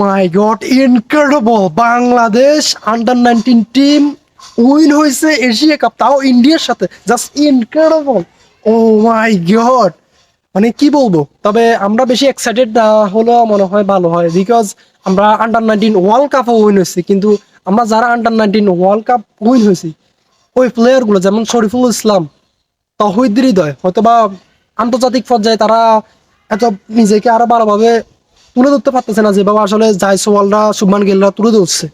My God incredible Bangladesh under nineteen team win হয়েছে Asia cup তাও ইন্ডিয়ার সাথে just incredible oh my god মানে কি বলব? তবে আমরা বেশি এক্সাইটেড হলেও মনে হয় ভালো হয় বিকজ আমরা আন্ডার নাইনটিন ওয়ার্ল্ড কাপও উইন হয়েছি, কিন্তু আমরা যারা under nineteen world cup win হয়েছি, ওই প্লেয়ারগুলো যেমন শরীফুল ইসলাম, তহিদ হৃদয়, হয়তোবা আন্তর্জাতিক পর্যায়ে তারা এত নিজেকে আরও ভালোভাবে তুলে ধরতে পারতেছে না যেভাবে আসলে জায়সওয়ালরা শুভমান গিলরা তুলে ধরছে।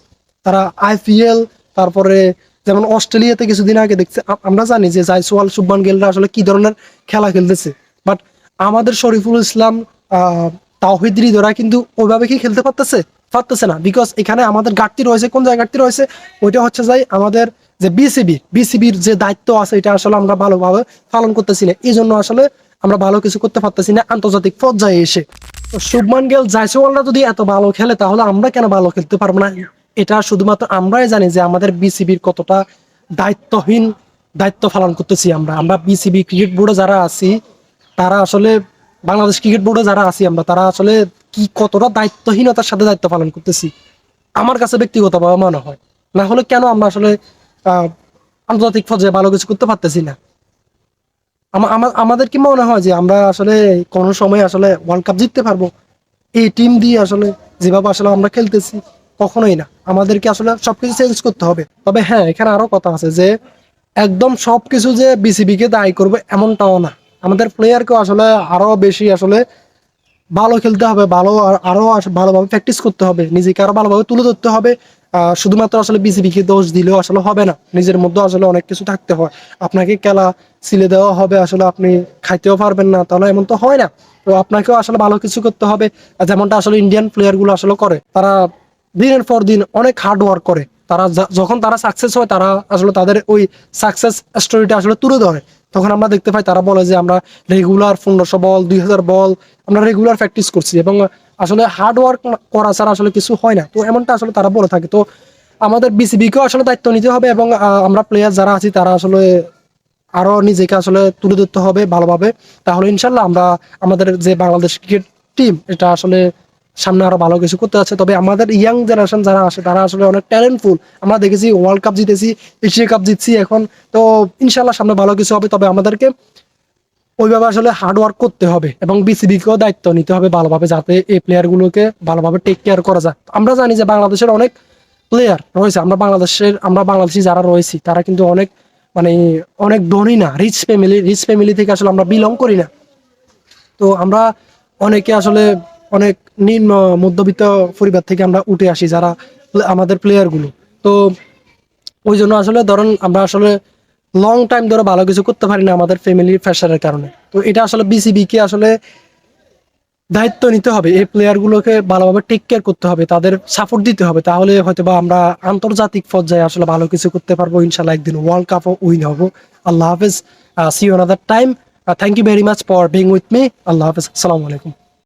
তারা আইপিএল তারপরে যেমন অস্ট্রেলিয়াতে কিছুদিন আগে দেখছে আমরা জানি যে জায়সওয়াল শুভমান গিলরা আসলে কি ধরনের খেলা খেলতেছে। বাট আমাদের শরীফুল ইসলাম তাওহিদ হৃদয়রা কিন্তু ওইভাবে কি খেলতে পারতেছে? পারতেছে না। বিকজ এখানে আমাদের ঘাটতি রয়েছে। কোন জায়গায় ঘাটতি রয়েছে? ওইটা হচ্ছে যাই আমাদের যে বিসিবি বিসিবির যে দায়িত্ব আছে, এটা আসলে আমরা ভালোভাবে পালন করতেছি না। এই জন্য আসলে আমরা ভালো কিছু করতে পারতেছি না। আন্তর্জাতিক পর্যায়ে এসে। শুভমান গেল, জায়সওয়ালরা যদি এত ভালো খেলে, তাহলে আমরা কেন ভালো খেলতে পারব না? এটা শুধুমাত্র আমরাই জানি যে আমাদের বিসিবির কতটা দায়িত্বহীন দায়িত্ব পালন করতেছি আমরা। আমরা বিসিবি ক্রিকেট বোর্ডে যারা আছি, তারা আসলে বাংলাদেশ ক্রিকেট বোর্ডে যারা আছি আমরা, তারা আসলে কি কতটা দায়িত্বহীনতার সাথে দায়িত্ব পালন করতেছি? আমার কাছে ব্যক্তিগতভাবে মনে হয়। না হলে কেন আমরা আসলে আন্তর্জাতিক পর্যায়ে ভালো কিছু করতে পারতেছি না? আমাদের কি মনে হয় যে আমরা আসলে কোনো সময় আসলে ওয়ার্ল্ড কাপ জিততে পারব? এই টিম দিয়ে আসলে যেভাবে আসলে আমরা খেলতেছি, কখনোই না। আমাদেরকে আসলে সবকিছু চেঞ্জ করতে হবে। তবে হ্যাঁ এখানে আরও কথা আছে যে একদম সবকিছু যে বিসিবি কে দায়ী করবে এমনটাও না। আমাদের প্লেয়ারকেও আসলে আরও বেশি আসলে ভালো খেলতে হবে, ভালো আর- ভালোভাবে প্র্যাকটিস করতে হবে। নিজেকে আরও ভালোভাবে তুলে ধরতে হবে। শুধুমাত্র আসলে বিসিবি কে দোষ দিলেও আসলে হবে না। নিজের মধ্যে আসলে অনেক কিছু থাকতে হয়। আপনাকে খেলা সিলে দেওয়া হবে, আসলে আপনি খাইতেও পারবেন না, তাহলে এমন তো হয় না। তো আপনাকেও আসলে ভালো কিছু করতে হবে। যেমনটা আসলে ইন্ডিয়ান প্লেয়ারগুলো আসলে করে, তারা দিনের পর দিন অনেক হার্ড ওয়ার্ক করে। তারা যখন তারা সাকসেস হয়, তারা আসলে তাদের ওই সাকসেস স্টোরিটা আসলে তুলে ধরে। তখন আমরা দেখতে পাই, তারা বলে যে আমরা রেগুলার পনেরোশো বল দুই হাজার বল আমরা রেগুলার প্র্যাকটিস করছি। এবং আসলে হার্ড ওয়ার্ক করা ছাড়া আসলে কিছু হয় না। তো এমনটা আসলে তারা বলে থাকে। তো আমাদের বিসিবিকেও আসলে দায়িত্ব নিতে হবে এবং আমরা প্লেয়ার যারা আছি তারা আসলে আরও নিজেকে আসলে তুলে ধরতে হবে ভালোভাবে। তাহলে ইনশাল্লাহ আমরা আমাদের যে বাংলাদেশ ক্রিকেট টিম এটা আসলে সামনে আরও ভালো কিছু করতে যাচ্ছে। তবে আমাদের ইয়াং জেনারেশন যারা আসে তারা আসলে অনেক ট্যালেন্টফুল আমরা দেখেছি ওয়ার্ল্ড কাপ জিতেছি এশিয়া কাপ জিতছি এখন। তো ইনশাল্লাহ সামনে ভালো কিছু হবে। তবে আমাদেরকে ওইভাবে আসলে হার্ড ওয়ার্ক করতে হবে এবং বিসিবিকেও দায়িত্ব নিতে হবে ভালোভাবে যাতে এই প্লেয়ারগুলোকে ভালোভাবে টেক কেয়ার করা যায়। আমরা জানি যে বাংলাদেশের অনেক প্লেয়ার রয়েছে, আমরা বাংলাদেশের, আমরা বাংলাদেশি যারা রয়েছি, তারা কিন্তু অনেক মানে অনেক ধনী না রিচ ফ্যামিলি রিচ ফ্যামিলি থেকে আসলে আমরা বিলং করি না। তো আমরা অনেকে আসলে অনেক নিম্ন মধ্যবিত্ত পরিবার থেকে আমরা উঠে আসি যারা আমাদের প্লেয়ারগুলো তো ওই জন্য আসলে ধরেন আমরা আসলে লং টাইম ধরে ভালো কিছু করতে পারি না আমাদের ফ্যামিলির প্রেশারের কারণে। তো এটা আসলে বিসিবি কে আসলে দায়িত্ব নিতে হবে। এই প্লেয়ারগুলোকে ভালোভাবে টেক কেয়ার করতে হবে, তাদের সাপোর্ট দিতে হবে। তাহলে হয়তো বা আমরা আন্তর্জাতিক পর্যায়ে আসলে ভালো কিছু করতে পারব। ইনশাল্লাহ একদিন ওয়ার্ল্ড কাপও উইন হব। আল্লাহ হাফেজ। See you another time thank you very much for being with me Allah হাফেজ। আসসালামু আলাইকুম।